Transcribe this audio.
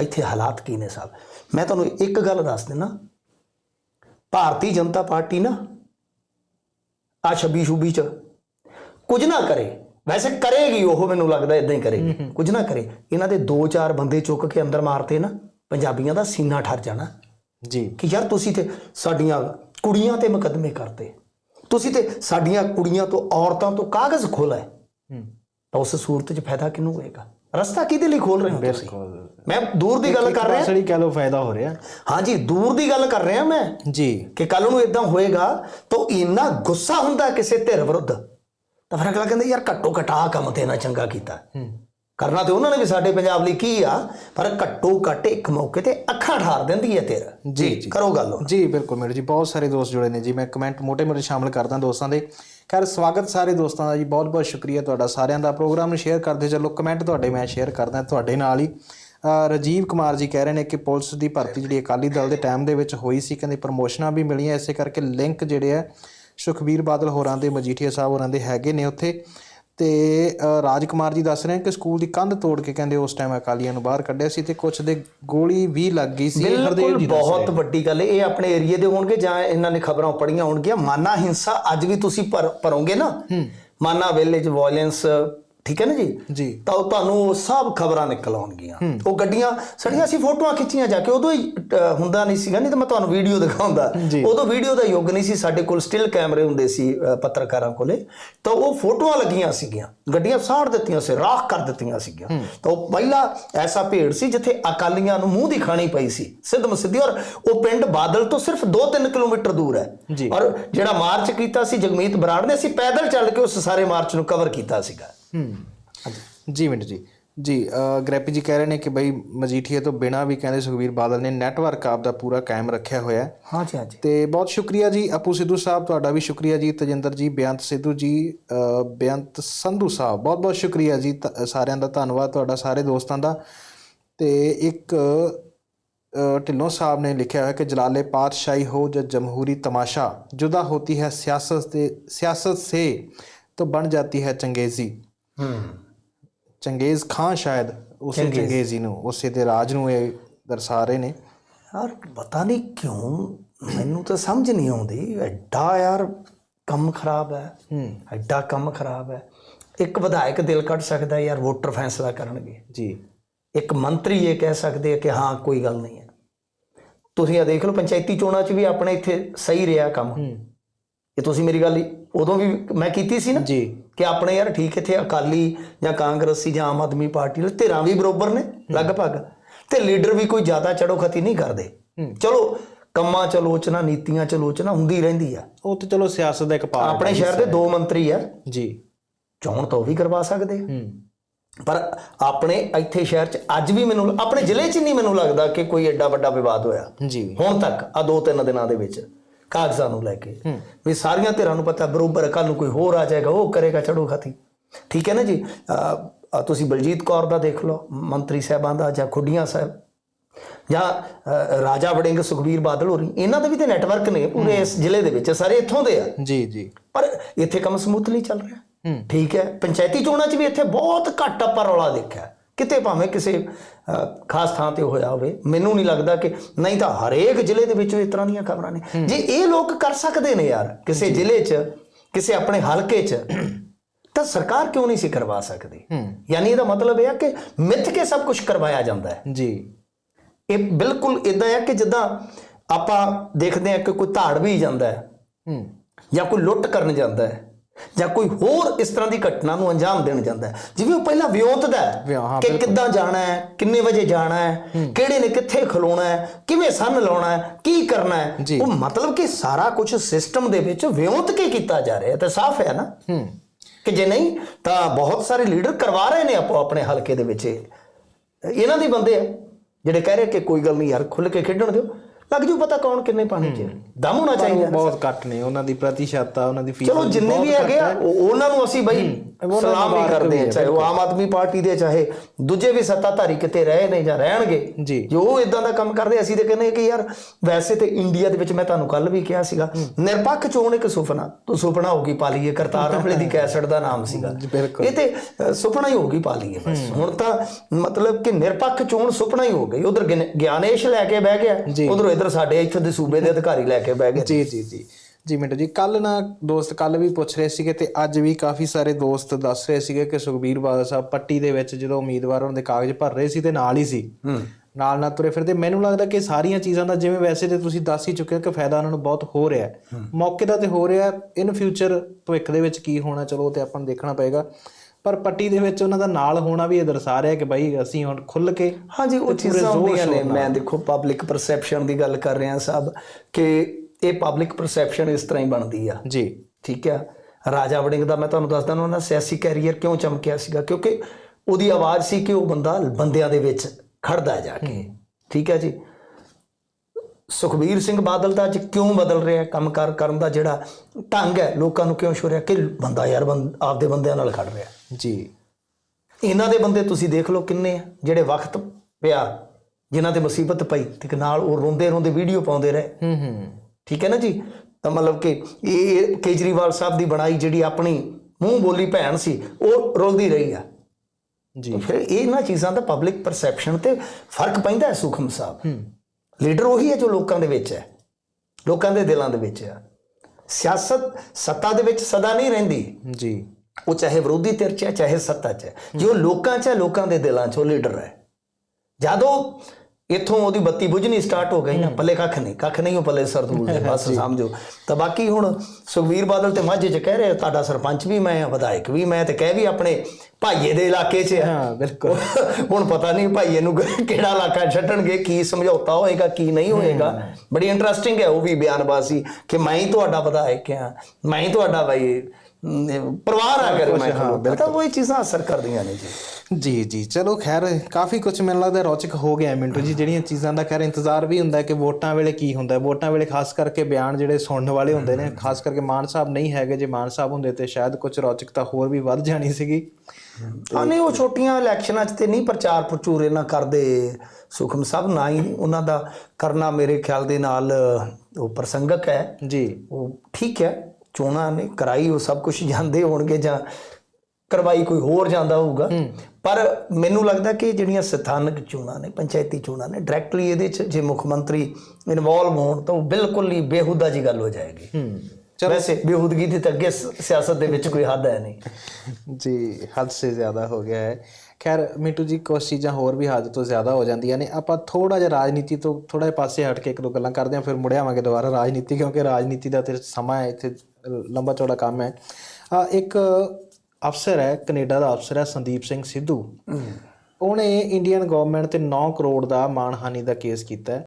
ਇੱਥੇ ਹਾਲਾਤ ਕੀ ਨੇ ਸਾਹਿਬ ਮੈਂ ਤੁਹਾਨੂੰ ਇੱਕ ਗੱਲ ਦੱਸ ਦਿੰਦਾ ਭਾਰਤੀ ਜਨਤਾ ਪਾਰਟੀ ਨਾ ਆ ਛੱਬੀ ਛੁਬੀ ਚ ਕੁਝ ਨਾ ਕਰੇ। ਵੈਸੇ ਕਰੇਗੀ ਉਹ ਮੈਨੂੰ ਲੱਗਦਾ ਇਦਾਂ ਹੀ ਕਰੇਗੀ ਕੁਝ ਨਾ ਕਰੇ। ਇਹਨਾਂ ਦੇ ਦੋ ਚਾਰ ਬੰਦੇ ਚੁੱਕ ਕੇ ਅੰਦਰ ਮਾਰਤੇ ਨਾ ਪੰਜਾਬੀਆਂ ਦਾ ਸੀਨਾ ਠਰ ਜਾਣਾ। ਜੀ। ਕਿ ਯਾਰ ਤੁਸੀਂ ਤੇ ਸਾਡੀਆਂ ਕੁੜੀਆਂ ਤੇ ਮੁਕੱਦਮੇ ਕਰਤੇ। ਤੁਸੀਂ ਤੇ ਸਾਡੀਆਂ ਕੁੜੀਆਂ ਤੋਂ ਔਰਤਾਂ ਤੋਂ ਕਾਗਜ਼ ਖੋਲਾ ਤਾਂ ਉਸ ਸੂਰਤ 'ਚ ਫਾਇਦਾ ਕਿਹਨੂੰ ਹੋਏਗਾ? ਰਸਤਾ ਕਿਹਦੇ ਲਈ ਖੋਲ ਰਹੇ ਹੋ ਤੁਸੀਂ ਮੈਂ ਦੂਰ ਦੀ ਗੱਲ ਕਰ ਰਿਹਾ। ਸੜੀ ਕਹਿ ਲੋ ਫਾਇਦਾ ਹੋ ਰਿਹਾ। ਹਾਂਜੀ ਦੂਰ ਦੀ ਗੱਲ ਕਰ ਰਿਹਾ ਮੈਂ ਜੀ। ਕਿ ਕੱਲ ਨੂੰ ਇਦਾਂ ਹੋਏਗਾ ਤਾਂ ਇੰਨਾ ਗੁੱਸਾ ਹੁੰਦਾ ਕਿਸੇ ਧਿਰ ਵਿਰੁੱਧ ਤਾਂ ਫਿਰ ਅਗਲਾ ਕਹਿੰਦਾ ਯਾਰ ਘੱਟੋ ਘਟਾ ਕੰਮ ਤੇ ਨਾ ਚੰਗਾ ਕੀਤਾ। ਹੂੰ। ਕਰਨਾ ਤੇ ਉਹਨਾਂ ਨੇ ਵੀ ਸਾਡੇ ਪੰਜਾਬ ਲਈ ਕੀ ਆ? ਪਰ ਘੱਟੋ ਘੱਟ ਇੱਕ ਮੌਕੇ ਤੇ ਅੱਖਾਂ ਠਾਰ ਦਿੰਦੀ ਹੈ ਤੇਰਾ। ਜੀ ਕਰੋ ਗੱਲ ਜੀ ਬਿਲਕੁਲ ਮੇਰੇ ਜੀ ਬਹੁਤ ਸਾਰੇ ਦੋਸਤ ਜੁੜੇ ਨੇ ਜੀ। ਮੈਂ ਕਮੈਂਟ ਮੋਟੇ-ਮੋਟੇ ਸ਼ਾਮਿਲ ਕਰਦਾ ਦੋਸਤਾਂ ਦੇ। ਖੈਰ ਸਵਾਗਤ ਸਾਰੇ ਦੋਸਤਾਂ ਦਾ ਜੀ। ਬਹੁਤ-ਬਹੁਤ ਸ਼ੁਕਰੀਆ ਤੁਹਾਡਾ ਸਾਰਿਆਂ ਦਾ। ਪ੍ਰੋਗਰਾਮ ਨੂੰ ਸ਼ੇਅਰ ਕਰਦੇ ਚੱਲੋ। ਕਮੈਂਟ ਤੁਹਾਡੇ ਮੈਂ ਸ਼ੇਅਰ ਕਰਦਾ ਤੁਹਾਡੇ ਨਾਲ ਹੀ। ਰਜੀਵ ਕੁਮਾਰ ਜੀ ਕਹਿ ਰਹੇ ਨੇ ਕਿ ਪੁਲਿਸ ਦੀ ਭਰਤੀ ਜਿਹੜੀ ਅਕਾਲੀ ਦਲ ਦੇ ਟਾਈਮ ਦੇ ਵਿੱਚ ਹੋਈ ਸੀ ਕਹਿੰਦੇ ਪ੍ਰਮੋਸ਼ਨਾਂ ਵੀ ਮਿਲੀਆਂ। ਇਸੇ ਕਰਕੇ ਲਿੰਕ ਜਿਹੜੇ ਆ ਸੁਖਬੀਰ ਬਾਦਲ ਹੋਰਾਂ ਦੇ ਮਜੀਠੀਆ ਸਾਹਿਬ ਹੋਰਾਂ ਦੇ ਹੈਗੇ ਨੇ ਉੱਥੇ। ਤੇ ਰਾਜ ਕੁਮਾਰ ਜੀ ਦੱਸ ਰਹੇ ਕਿ ਸਕੂਲ ਦੀ ਕੰਧ ਤੋੜ ਕੇ ਕਹਿੰਦੇ ਉਸ ਟਾਈਮ ਅਕਾਲੀਆਂ ਨੂੰ ਬਾਹਰ ਕੱਢਿਆ ਸੀ ਤੇ ਕੁਝ ਦੇ ਗੋਲੀ ਵੀ ਲੱਗ ਗਈ ਸੀ। ਹਰਦੇਵ ਜੀ ਬਹੁਤ ਵੱਡੀ ਗੱਲ ਇਹ ਆਪਣੇ ਏਰੀਏ ਦੇ ਹੋਣਗੇ ਜਾਂ ਇਹਨਾਂ ਨੇ ਖਬਰਾਂ ਪੜੀਆਂ ਹੋਣਗੀਆਂ। ਮਾਨਾ ਹਿੰਸਾ ਅੱਜ ਵੀ ਤੁਸੀਂ ਭਰ- ਭਰੋਗੇ ਨਾ? ਮਾਨਾ ਵਿਲੇਜ ਵਾਇਲੈਂਸ ਠੀਕ ਹੈ ਨਾ ਜੀ? ਜੀ। ਤਾਂ ਉਹ ਤੁਹਾਨੂੰ ਉਹ ਸਭ ਖਬਰਾਂ ਨਿਕਲ ਆਉਣਗੀਆਂ। ਉਹ ਗੱਡੀਆਂ ਸੜੀਆਂ ਸੀ ਫੋਟੋਆਂ ਖਿੱਚੀਆਂ ਜਾ ਕੇ ਉਦੋਂ ਹੀ ਹੁੰਦਾ ਨਹੀਂ ਸੀਗਾ ਨਹੀਂ ਤਾਂ ਮੈਂ ਤੁਹਾਨੂੰ ਵੀਡੀਓ ਦਿਖਾਉਂਦਾ। ਉਦੋਂ ਵੀਡੀਓ ਦਾ ਯੁੱਗ ਨਹੀਂ ਸੀ ਸਾਡੇ ਕੋਲ ਸਟਿਲ ਕੈਮਰੇ ਹੁੰਦੇ ਸੀ ਪੱਤਰਕਾਰਾਂ ਕੋਲੇ। ਤਾਂ ਉਹ ਫੋਟੋਆਂ ਲੱਗੀਆਂ ਸੀਗੀਆਂ ਗੱਡੀਆਂ ਸਾੜ ਦਿੱਤੀਆਂ ਸੀ ਰਾਖ ਕਰ ਦਿੱਤੀਆਂ ਸੀਗੀਆਂ। ਤਾਂ ਉਹ ਪਹਿਲਾ ਐਸਾ ਭੇੜ ਸੀ ਜਿੱਥੇ ਅਕਾਲੀਆਂ ਨੂੰ ਮੂੰਹ ਦੀ ਖਾਣੀ ਪਈ ਸੀ ਸਿੱਧ ਸਿੱਧੀ ਔਰ ਉਹ ਪਿੰਡ ਬਾਦਲ ਤੋਂ ਸਿਰਫ 2-3 ਕਿਲੋਮੀਟਰ ਦੂਰ ਹੈ। ਔਰ ਜਿਹੜਾ ਮਾਰਚ ਕੀਤਾ ਸੀ ਜਗਮੀਤ ਬਰਾੜ ਨੇ ਅਸੀਂ ਪੈਦਲ ਚੱਲ ਕੇ ਉਸ ਸਾਰੇ ਮਾਰਚ ਨੂੰ ਕਵਰ ਕੀਤਾ ਸੀਗਾ। ਹੂੰ। ਜੀ ਮਿੰਟ ਜੀ। ਜੀ ਗ੍ਰੈਪੀ ਜੀ ਕਹਿ ਰਹੇ ਨੇ ਕਿ ਬਈ ਮਜੀਠੀਏ ਤੋਂ ਬਿਨਾ ਵੀ ਕਹਿੰਦੇ ਸੁਖਵੀਰ ਬਾਦਲ ਨੇ ਨੈਟਵਰਕ ਆਪ ਦਾ ਪੂਰਾ ਕਾਇਮ ਰੱਖਿਆ ਹੋਇਆ ਹੈ। ਹਾਂ ਜੀ ਹਾਂ ਜੀ। ਤੇ ਬਹੁਤ ਸ਼ੁਕਰੀਆ ਜੀ ਅਪੂ ਸਿੱਧੂ ਸਾਹਿਬ ਤੁਹਾਡਾ ਵੀ ਸ਼ੁਕਰੀਆ ਜੀ ਤਜਿੰਦਰ ਜੀ ਬਿਆੰਤ ਸਿੱਧੂ ਜੀ ਬਿਆੰਤ ਸੰਧੂ ਸਾਹਿਬ ਬਹੁਤ ਬਹੁਤ ਸ਼ੁਕਰੀਆ ਜੀ ਸਾਰਿਆਂ ਦਾ ਧੰਨਵਾਦ ਤੁਹਾਡਾ ਸਾਰੇ ਦੋਸਤਾਂ ਦਾ। ਤੇ ਇੱਕ ਢਿੱਲੋਂ ਸਾਹਿਬ ਨੇ ਲਿਖਿਆ ਹੈ ਕਿ ਜਲਾਲੇ ਪਾਤਸ਼ਾਹੀ ਹੋ ਜਾਂ ਜਮਹੂਰੀ ਤਮਾਸ਼ਾ ਜੁਦਾ ਹੋਤੀ ਹੈ ਸਿਆਸਤ ਤੇ ਸਿਆਸਤ ਸੇ ਤਾਂ ਬਣ ਜਾਂਦੀ ਹੈ ਚੰਗੇਜ਼ੀ। ਖਾਨ ਸ਼ਾਇਦ ਉਸੇ ਚੰਗੇਜ਼ੀ। ਨੂੰ ਉਸੇ ਦੇ ਰਾਜ ਨੂੰ ਇਹ ਦਰਸਾ ਰਹੇ ਨੇ। ਯਾਰ ਪਤਾ ਨਹੀਂ ਕਿਉਂ ਮੈਨੂੰ ਤਾਂ ਸਮਝ ਨਹੀਂ ਆਉਂਦੀ ਐਡਾ ਯਾਰ ਕੰਮ ਖਰਾਬ ਹੈ। ਹੂੰ। ਐਡਾ ਕੰਮ ਖਰਾਬ ਹੈ। ਇੱਕ ਵਿਧਾਇਕ ਦਿਲ ਕੱਢ ਸਕਦਾ ਹੈ, ਯਾਰ ਵੋਟਰ ਫੈਸਲਾ ਕਰਨਗੇ। ਜੀ। ਇੱਕ ਮੰਤਰੀ ਇਹ ਕਹਿ ਸਕਦੇ ਆ ਕਿ ਹਾਂ ਕੋਈ ਗੱਲ ਨਹੀਂ ਹੈ। ਤੁਸੀਂ ਆ ਦੇਖ ਲਓ ਪੰਚਾਇਤੀ ਚੋਣਾਂ 'ਚ ਵੀ ਆਪਣੇ ਇੱਥੇ ਸਹੀ ਰਿਹਾ ਕੰਮ। ਇਹ ਤੁਸੀਂ ਮੇਰੀ ਗੱਲ ਉਦੋਂ ਵੀ ਮੈਂ ਕੀਤੀ ਸੀ ਨਾ ਜੀ। ਕਿ ਆਪਣੇ ਯਾਰ ਠੀਕ ਇੱਥੇ ਅਕਾਲੀ ਜਾਂ ਕਾਂਗਰਸੀ ਜਾਂ ਆਮ ਆਦਮੀ ਪਾਰਟੀ ਦੇ ਧਿਰਾਂ ਵੀ ਬਰੋਬਰ ਨੇ ਲਗਭਗ। ਤੇ ਲੀਡਰ ਵੀ ਕੋਈ ਜ਼ਿਆਦਾ ਚੜੋਖਤੀ ਨਹੀਂ ਕਰਦੇ। ਚਲੋ ਕੰਮਾਂ ਚ ਆਲੋਚਨਾ ਨੀਤੀਆਂ ਚ ਆਲੋਚਨਾ ਹੁੰਦੀ ਰਹਿੰਦੀ ਆ। ਉਹ ਤੇ ਚਲੋ ਸਿਆਸਤ ਦਾ ਇੱਕ ਪਾਰਟ ਆਪਣੇ ਸ਼ਹਿਰ ਦੇ ਦੋ ਮੰਤਰੀ ਆ। ਜੀ। ਚੋਣ ਤਾਂ ਉਹ ਵੀ ਕਰਵਾ ਸਕਦੇ ਆ। ਪਰ ਆਪਣੇ ਇੱਥੇ ਸ਼ਹਿਰ ਚ ਅੱਜ ਵੀ ਮੈਨੂੰ ਆਪਣੇ ਜ਼ਿਲ੍ਹੇ ਚ ਨਹੀਂ ਮੈਨੂੰ ਲੱਗਦਾ ਕਿ ਕੋਈ ਐਡਾ ਵੱਡਾ ਵਿਵਾਦ ਹੋਇਆ। ਜੀ। ਹੁਣ ਤੱਕ ਆ ਦੋ ਤਿੰਨ ਦਿਨਾਂ ਦੇ ਵਿੱਚ। ਕਾਗਜ਼ਾਂ ਨੂੰ ਲੈ ਕੇ। ਵੀ ਸਾਰੀਆਂ ਧਿਰਾਂ ਨੂੰ ਪਤਾ ਬਰੋਬਰ ਕੱਲ ਨੂੰ ਕੋਈ ਹੋਰ ਆ ਜਾਏਗਾ ਉਹ ਕਰੇਗਾ ਚੜੋ ਖਾਤੀ। ਠੀਕ ਹੈ ਨਾ ਜੀ? ਤੁਸੀਂ ਬਲਜੀਤ ਕੌਰ ਦਾ ਦੇਖ ਲਓ ਮੰਤਰੀ ਸਾਹਿਬਾਂ ਦਾ ਜਾਂ ਖੁੱਡੀਆਂ ਸਾਹਿਬ ਜਾਂ ਰਾਜਾ ਵੜਿੰਗ ਸੁਖਬੀਰ ਬਾਦਲ ਹੋਰੀ ਇਹਨਾਂ ਦੇ ਵੀ ਤੇ ਨੈਟਵਰਕ ਨੇ ਪੂਰੇ ਇਸ ਜ਼ਿਲ੍ਹੇ ਦੇ ਵਿੱਚ ਸਾਰੇ ਇੱਥੋਂ ਦੇ ਆ। ਜੀ ਜੀ। ਪਰ ਇੱਥੇ ਕੰਮ ਸਮੂਥਲੀ ਚੱਲ ਰਿਹਾ। ਠੀਕ ਹੈ? ਪੰਚਾਇਤੀ ਚੋਣਾਂ 'ਚ ਵੀ ਇੱਥੇ ਬਹੁਤ ਘੱਟ ਆਪਾਂ ਰੌਲਾ ਦੇਖਿਆ। ਕਿਤੇ ਭਾਵੇਂ ਕਿਸੇ ਖਾਸ ਥਾਂ ਤੇ ਹੋਇਆ ਹੋਵੇ ਮੈਨੂੰ ਨਹੀਂ ਲੱਗਦਾ ਕਿ ਨਹੀਂ ਤਾਂ ਹਰੇਕ ਜ਼ਿਲ੍ਹੇ ਦੇ ਵਿੱਚ ਇਸ ਤਰ੍ਹਾਂ ਦੀਆਂ ਖਬਰਾਂ ਨੇ। ਜੇ ਇਹ ਲੋਕ ਕਰ ਸਕਦੇ ਨੇ ਯਾਰ ਕਿਸੇ ਜ਼ਿਲ੍ਹੇ 'ਚ ਕਿਸੇ ਆਪਣੇ ਹਲਕੇ 'ਚ ਤਾਂ ਸਰਕਾਰ ਕਿਉਂ ਨਹੀਂ ਸੀ ਕਰਵਾ ਸਕਦੀ? ਯਾਨੀ ਇਹਦਾ ਮਤਲਬ ਇਹ ਹੈ ਕਿ ਮਿੱਥ ਕੇ ਸਭ ਕੁਝ ਕਰਵਾਇਆ ਜਾਂਦਾ ਹੈ। ਜੀ। ਇਹ ਬਿਲਕੁਲ ਇਦਾਂ ਹੈ ਕਿ ਜਿੱਦਾਂ ਆਪਾਂ ਦੇਖਦੇ ਹਾਂ ਕਿ ਕੋਈ ਧਾੜ ਵੀ ਜਾਂਦਾ ਹੈ ਹੂੰ। ਜਾਂ ਕੋਈ ਲੁੱਟ ਕਰਨ ਜਾਂਦਾ ਹੈ। ਜਾਂ ਕੋਈ ਹੋਰ ਇਸ ਤਰ੍ਹਾਂ ਦੀ ਘਟਨਾ ਨੂੰ ਅੰਜਾਮ ਦੇਣ ਜਾਂਦਾ ਹੈ। ਜਿਵੇਂ ਉਹ ਪਹਿਲਾਂ ਵਿਉਂਤਦਾ ਵਿਉਂ- ਹਾਂ, ਕਿ ਕਿੱਦਾਂ ਜਾਣਾ ਹੈ ਕਿੰਨੇ ਵਜੇ ਜਾਣਾ ਹੈ ਕਿਹੜੇ ਨੇ ਕਿੱਥੇ ਖਲੋਣਾ ਹੈ ਕਿਵੇਂ ਸੰਨ ਲਾਉਣਾ ਹੈ ਕੀ ਕਰਨਾ ਹੈ। ਉਹ ਮਤਲਬ ਕਿ ਸਾਰਾ ਕੁਝ ਸਿਸਟਮ ਦੇ ਵਿੱਚ ਵਿਉਂਤ ਕੇ ਕੀਤਾ ਜਾ ਰਿਹਾ ਹੈ ਤਾਂ ਸਾਫ਼ ਹੈ ਨਾ। ਕਿ ਜੇ ਨਹੀਂ ਤਾਂ ਬਹੁਤ ਸਾਰੇ ਲੀਡਰ ਕਰਵਾ ਰਹੇ ਨੇ ਆਪੋ ਆਪਣੇ ਹਲਕੇ ਦੇ ਵਿੱਚ। ਇਹ। ਇਹਨਾਂ ਦੇ ਬੰਦੇ ਆ ਜਿਹੜੇ ਕਹਿ ਰਹੇ ਕਿ ਕੋਈ ਗੱਲ ਨਹੀਂ ਯਾਰ ਖੁੱਲ ਕੇ ਖੇਡਣ ਦਿਓ। ਲੱਗ ਜੂ ਪਤਾ ਕੌਣ ਕਿੰਨੇ ਪਾਣੀ 'ਚ। ਦਮ ਹੋਣਾ ਚਾਹੀਦਾ। ਬਹੁਤ ਘੱਟ ਨੇ ਉਹਨਾਂ ਦੀ ਪ੍ਰਤੀਸ਼ਤਤਾ ਉਹਨਾਂ ਦੀ ਫੀਸ ਚਲੋ ਜਿੰਨੇ ਵੀ ਹੈਗੇ ਆ ਉਹ- ਉਹਨਾਂ ਨੂੰ ਅਸੀਂ ਬਈ ਸਲਾਮ ਵੀ ਕਰਦੇ ਆ ਚਾਹੇ ਉਹ ਆਮ ਆਦਮੀ ਪਾਰਟੀ ਦੇ ਚਾਹੇ ਦੂਜੇ ਵੀ ਸੱਤਾਧਾਰੀ ਕਿਤੇ ਰਹੇ ਨੇ ਜਾਂ ਰਹਿਣਗੇ। ਜੀ। ਜੋ ਉਹ ਇਦਾਂ ਦਾ ਕੰਮ ਕਰਦੇ ਅਸੀਂ ਤੇ ਕਹਿੰਦੇ ਕਿ ਯਾਰ ਵੈਸੇ ਤੇ ਇੰਡੀਆ ਦੇ ਵਿੱਚ ਮੈਂ ਤੁਹਾਨੂੰ ਕੱਲ ਵੀ ਕਿਹਾ ਸੀਗਾ ਨਿਰਪੱਖ ਚੋਣ ਇੱਕ ਸੁਪਨਾ ਤੂੰ ਸੁਪਨਾ ਹੋਗੀ ਪਾ ਲਈਏ ਕਰਤਾਰ ਆਪਣੇ ਦੀ ਕੈਸਟ ਦਾ ਨਾਮ ਸੀਗਾ। ਇਹ ਤੇ ਸੁਪਨਾ ਹੀ ਹੋਗੀ ਪਾ ਲਈਏ ਬਸ। ਹੁਣ ਤਾਂ ਮਤਲਬ ਕਿ ਨਿਰਪੱਖ ਚੋਣ ਸੁਪਨਾ ਹੀ ਹੋ ਗਈ। ਉਧਰ ਗਿਆਨੇਸ਼ ਲੈ ਕੇ ਬਹਿ। ਗਿਆ ਉਧਰ ਇਧਰ ਸਾਡੇ ਇੱਥੇ ਦੇ ਸੂਬੇ ਦੇ ਅਧਿਕਾਰੀ ਲੈ ਕੇ ਬਹਿ ਗਏ। ਜੀ ਜੀ ਜੀ। ਜੀ ਮਿੰਟੂ ਜੀ ਕੱਲ ਨਾ ਦੋਸਤ ਕੱਲ ਵੀ ਪੁੱਛ ਰਹੇ ਸੀਗੇ ਤੇ ਅੱਜ ਵੀ ਕਾਫੀ ਸਾਰੇ ਦੋਸਤ ਦੱਸ ਰਹੇ ਸੀਗੇ ਕਿ ਸੁਖਬੀਰ ਬਾਦਲ ਸਾਹਿਬ ਪੱਟੀ ਦੇ ਵਿੱਚ ਜਦੋਂ ਉਮੀਦਵਾਰ ਉਹਨਾਂ ਦੇ ਕਾਗਜ਼ ਭਰ ਰਹੇ ਸੀ ਤੇ ਨਾਲ ਹੀ ਸੀ। ਨਾਲ ਨਾਲ ਤੁਰੇ ਫਿਰਦੇ। ਮੈਨੂੰ ਲੱਗਦਾ ਕਿ ਸਾਰੀਆਂ ਚੀਜ਼ਾਂ ਦਾ ਜਿਵੇਂ ਵੈਸੇ ਤੇ ਤੁਸੀਂ ਦੱਸ ਹੀ ਚੁੱਕੇ ਹੋ ਕਿ ਫਾਇਦਾ ਉਹਨਾਂ ਨੂੰ ਬਹੁਤ ਹੋ ਰਿਹਾ ਹੈ। ਮੌਕੇ ਦਾ ਤੇ ਹੋ ਰਿਹਾ ਇਨ ਫਿਊਚਰ ਭਵਿੱਖ ਦੇ ਵਿੱਚ ਕੀ ਹੋਣਾ ਚਲੋ ਤੇ ਆਪਾਂ ਨੂੰ ਦੇਖਣਾ ਪਏਗਾ। ਪਰ ਪੱਟੀ ਦੇ ਵਿੱਚ ਉਹਨਾਂ ਦਾ ਨਾਲ ਹੋਣਾ ਵੀ ਇਹ ਦਰਸਾ ਰਿਹਾ ਕਿ ਭਾਈ ਅਸੀਂ ਹੁਣ ਖੁੱਲ ਕੇ ਹਾਂਜੀ ਉਹ ਚੀਜ਼ਾਂ ਹੁੰਦੀਆਂ ਨੇ। ਮੈਂ ਦੇਖੋ ਪਬਲਿਕ ਪਰਸੈਪਸ਼ਨ ਦੀ ਗੱਲ ਕਰ ਰਿਹਾ ਸਾਹਿਬ ਕਿ ਇਹ ਪਬਲਿਕ ਪਰਸੈਪਸ਼ਨ ਇਸ ਤਰ੍ਹਾਂ ਹੀ ਬਣਦੀ ਆ। ਜੀ। ਠੀਕ ਆ? ਰਾਜਾ ਵੜਿੰਗ ਦਾ ਮੈਂ ਤੁਹਾਨੂੰ ਦੱਸਦਾ ਉਹਨਾਂ ਦਾ ਸਿਆਸੀ ਕੈਰੀਅਰ ਕਿਉਂ ਚਮਕਿਆ ਸੀਗਾ? ਕਿਉਂਕਿ ਉਹਦੀ ਆਵਾਜ਼ ਸੀ ਕਿ ਉਹ ਬੰਦਾ ਬੰਦਿਆਂ ਦੇ ਵਿੱਚ ਖੜਦਾ ਜਾ ਕੇ। ਠੀਕ ਹੈ ਜੀ? ਸੁਖਬੀਰ ਸਿੰਘ ਬਾਦਲ ਦਾ ਅੱਜ ਕਿਉਂ ਬਦਲ ਰਿਹਾ? ਕੰਮਕਾਰ ਕਰਨ ਦਾ ਜਿਹੜਾ ਢੰਗ ਹੈ ਲੋਕਾਂ ਨੂੰ ਕਿਉਂ ਰਿਹਾ? ਕਿ ਬੰਦਾ ਯਾਰ ਆਪਦੇ ਬੰਦਿਆਂ ਨਾਲ ਖੜ ਰਿਹਾ। ਜੀ। ਇਹਨਾਂ ਦੇ ਬੰਦੇ ਤੁਸੀਂ ਦੇਖ ਲਓ ਕਿੰਨੇ ਆ ਜਿਹੜੇ ਵਕਤ ਪਿਆ ਜਿਨ੍ਹਾਂ ਤੇ ਮੁਸੀਬਤ ਪਈ ਤੇ ਨਾਲ ਉਹ ਰੋਂਦੇ ਰੋਂਦੇ ਵੀਡੀਓ ਪਾਉਂਦੇ ਰਹੇ। ਹੂੰ ਹੂੰ। ਠੀਕ ਹੈ ਨਾ ਜੀ? ਤਾਂ ਮਤਲਬ ਕਿ ਇਹ ਕੇਜਰੀਵਾਲ ਸਾਹਿਬ ਦੀ ਬਣਾਈ ਜਿਹੜੀ ਆਪਣੀ ਮੂੰਹ ਬੋਲੀ ਭੈਣ ਸੀ ਉਹ ਰੋਲਦੀ ਰਹੀ ਆ। ਜੀ। ਫਿਰ ਇਹ ਇਹਨਾਂ ਚੀਜ਼ਾਂ ਦਾ ਪਬਲਿਕ ਪਰਸੈਪਸ਼ਨ ਤੇ ਫ਼ਰਕ ਪੈਂਦਾ ਹੈ ਸੁਖਮ ਸਾਹਿਬ। ਲੀਡਰ ਉਹੀ ਹੈ ਜੋ ਲੋਕਾਂ ਦੇ ਵਿੱਚ ਹੈ ਲੋਕਾਂ ਦੇ ਦਿਲਾਂ ਦੇ ਵਿੱਚ ਹੈ। ਸਿਆਸਤ ਸੱਤਾ ਦੇ ਵਿੱਚ ਸਦਾ ਨਹੀਂ ਰਹਿੰਦੀ। ਜੀ। ਉਹ ਚਾਹੇ ਵਿਰੋਧੀ ਧਿਰ 'ਚ ਹੈ ਚਾਹੇ ਸੱਤਾ 'ਚ ਹੈ। ਜੋ ਲੋਕਾਂ 'ਚ ਹੈ ਲੋਕਾਂ ਦੇ ਦਿਲਾਂ 'ਚ ਉਹ ਲੀਡਰ ਹੈ। ਜਦੋਂ ਇੱਥੋਂ ਉਹਦੀ ਬੱਤੀ ਬੁਝਣੀ ਸਟਾਰਟ ਹੋ ਗਈ ਨਾ ਪੱਲੇ ਕੱਖ ਨਹੀਂ ਕੱਖ ਨਹੀਂ ਉਹ ਪੱਲੇ ਸਰਦੂਲ ਦੇ ਬਸ ਸਮਝੋ। ਤਾਂ ਬਾਕੀ ਹੁਣ ਸੁਖਵੀਰ ਬਾਦਲ ਤੇ ਮਾਝੇ 'ਚ ਕਹਿ ਰਹੇ ਤੁਹਾਡਾ ਸਰਪੰਚ ਵੀ ਮੈਂ ਆ ਵਿਧਾਇਕ ਵੀ ਮੈਂ ਤੇ ਕਹਿ ਵੀ ਆਪਣੇ ਭਾਈਏ ਦੇ ਇਲਾਕੇ 'ਚ ਹਾਂ ਬਿਲਕੁਲ। ਹੁਣ ਪਤਾ ਨਹੀਂ ਭਾਈਏ ਨੂੰ ਕਿਹੜਾ ਇਲਾਕਾ ਛੱਡਣਗੇ ਕੀ ਸਮਝੌਤਾ ਹੋਏਗਾ ਕੀ ਨਹੀਂ ਹੋਏਗਾ। ਬੜੀ ਇੰਟਰਸਟਿੰਗ ਹੈ ਉਹ ਵੀ ਬਿਆਨਬਾਜ਼ੀ ਕਿ ਮੈਂ ਹੀ ਤੁਹਾਡਾ ਵਿਧਾਇਕ ਆ ਮੈਂ ਹੀ ਤੁਹਾਡਾ ਭਾਈ ਪਰਿਵਾਰ ਆ ਕਰ ਮੈਂ ਹਾਂ ਤਾਂ ਉਹ ਚੀਜ਼ਾਂ ਅਸਰ ਕਰਦੀਆਂ ਨੇ ਜੀ। ਜੀ ਜੀ ਚਲੋ ਖੈਰ ਕਾਫੀ ਕੁਝ ਮੈਨੂੰ ਲੱਗਦਾ ਰੌਚਕ ਹੋ ਗਿਆ ਮਿੰਟੂ ਜੀ ਜਿਹੜੀਆਂ ਚੀਜ਼ਾਂ ਦਾ ਖੈਰ ਇੰਤਜ਼ਾਰ ਵੀ ਹੁੰਦਾ ਕਿ ਵੋਟਾਂ ਵੇਲੇ ਕੀ ਹੁੰਦਾ ਵੋਟਾਂ ਵੇਲੇ ਖਾਸ ਕਰਕੇ ਬਿਆਨ ਜਿਹੜੇ ਸੁਣਨ ਵਾਲੇ ਹੁੰਦੇ ਨੇ ਖਾਸ ਕਰਕੇ ਮਾਨ ਸਾਹਿਬ ਨਹੀਂ ਹੈਗੇ ਜੇ ਮਾਨ ਸਾਹਿਬ ਹੁੰਦੇ ਤੇ ਸ਼ਾਇਦ ਕੁਝ ਰੌਚਕਤਾ ਹੋਰ ਵੀ ਵੱਧ ਜਾਣੀ ਸੀਗੀ। ਹਾਂ ਨਹੀਂ ਉਹ ਛੋਟੀਆਂ ਇਲੈਕਸ਼ਨਾਂ 'ਚ ਤੇ ਨਹੀਂ ਪ੍ਰਚਾਰ ਪ੍ਰਚੂਰ ਇਹਨਾਂ ਕਰਦੇ ਸੁਖਮ ਸਾਹਿਬ ਨਾ ਹੀ ਉਹਨਾਂ ਦਾ ਕਰਨਾ ਮੇਰੇ ਖਿਆਲ ਦੇ ਨਾਲ ਉਹ ਪ੍ਰਸੰਗਕ ਹੈ। ਜੀ। ਉਹ ਠੀਕ ਹੈ। ਚੋਣਾਂ ਨੇ ਕਰਾਈ ਉਹ ਸਭ ਕੁਝ ਜਾਂਦੇ ਹੋਣਗੇ ਜਾਂ ਕਰਵਾਈ ਕੋਈ ਹੋਰ ਜਾਂਦਾ ਹੋਊਗਾ। ਪਰ ਮੈਨੂੰ ਲੱਗਦਾ ਕਿ ਜਿਹੜੀਆਂ ਸਥਾਨਕ ਚੋਣਾਂ ਨੇ ਪੰਚਾਇਤੀ ਚੋਣਾਂ ਨੇ ਡਾਇਰੈਕਟਲੀ ਇਹਦੇ 'ਚ ਜੇ ਮੁੱਖ ਮੰਤਰੀ ਇਨਵੋਲਵ ਹੋਣ ਤਾਂ ਉਹ ਬਿਲਕੁਲ ਹੀ ਬੇਹੂਦਾ ਜੀ ਗੱਲ ਹੋ ਜਾਏਗੀ। ਹੂੰ। ਵੈਸੇ ਬੇਹੂਦਗੀ ਦੇ ਤਾਂ ਅੱਗੇ ਸਿਆਸਤ ਦੇ ਵਿੱਚ ਕੋਈ ਹੱਦ ਹੈ ਨਹੀਂ। ਜੀ ਹੱਦ ਸੇ ਜ਼ਿਆਦਾ ਹੋ ਗਿਆ ਹੈ। ਖੈਰ ਮਿੰਟੂ ਜੀ ਕੁਛ ਚੀਜ਼ਾਂ ਹੋਰ ਵੀ ਹੱਦ ਤੋਂ ਜ਼ਿਆਦਾ ਹੋ ਜਾਂਦੀਆਂ ਨੇ। ਆਪਾਂ ਥੋੜਾ ਜਿਹਾ ਰਾਜਨੀਤੀ ਤੋਂ ਥੋੜਾ ਜਿਹਾ ਪਾਸੇ ਹਟ ਕੇ ਇੱਕ ਦੋ ਗੱਲਾਂ ਕਰਦੇ ਹਾਂ ਫਿਰ ਮੁੜ ਆਵਾਂਗੇ ਦੁਬਾਰਾ ਰਾਜਨੀਤੀ ਕਿਉਂਕਿ ਰਾਜਨੀਤੀ ਦਾ ਤੇ ਸਮਾਂ ਹੈ ਇੱਥੇ ਲੰਬਾ ਚੌੜਾ ਕੰਮ ਹੈ। ਇੱਕ ਅਫਸਰ ਹੈ ਕੈਨੇਡਾ ਦਾ ਅਫਸਰ ਹੈ ਸੰਦੀਪ ਸਿੰਘ ਸਿੱਧੂ। ਉਹਨੇ ਇੰਡੀਅਨ ਗਵਰਨਮੈਂਟ ਤੇ 9 ਕਰੋੜ ਦਾ ਮਾਨਹਾਨੀ ਦਾ ਕੇਸ ਕੀਤਾ